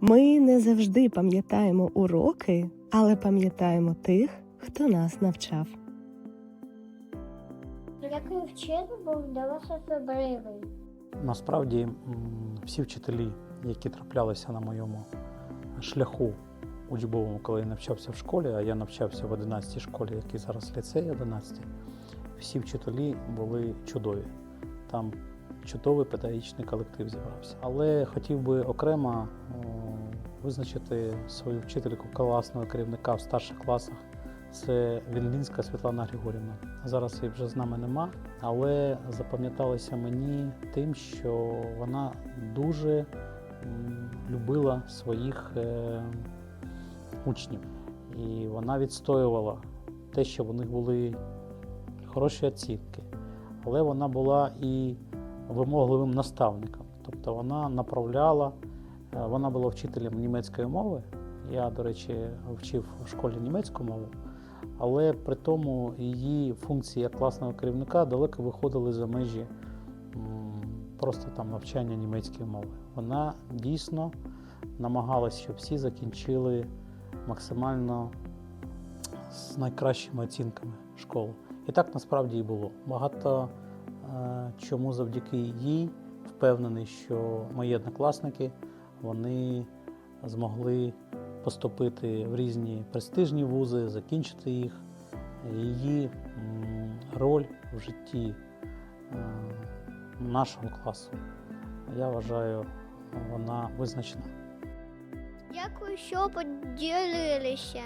Ми не завжди пам'ятаємо уроки, але пам'ятаємо тих, хто нас навчав. Який вчитель був для вас особливий? Насправді всі вчителі, які траплялися на моєму шляху учбовому, коли я навчався в школі, а я навчався в 11 школі, який зараз ліцей 11, всі вчителі були чудові. Там чудовий педагогічний колектив зібрався. Але хотів би окремо визначити свою вчительку класного керівника в старших класах. Це Вінлінська Світлана Григорівна. Зараз її вже з нами нема, але запам'яталася мені тим, що вона дуже любила своїх е, учнів. І вона відстоювала те, що в них були хороші оцінки. Але вона була і вимогливим наставником. Тобто вона направляла, е, вона була вчителем німецької мови. Я, до речі, вчив в школі німецьку мову, але при тому її функції як класного керівника далеко виходили за межі просто там навчання німецької мови. Вона дійсно намагалась, щоб всі закінчили максимально з найкращими оцінками школу. І так насправді і було. Багато чому завдяки їй впевнений, що мої однокласники вони змогли поступити в різні престижні вузи, закінчити їх. Її роль в житті нашого класу, я вважаю, вона визначена. Дякую, що поділилися.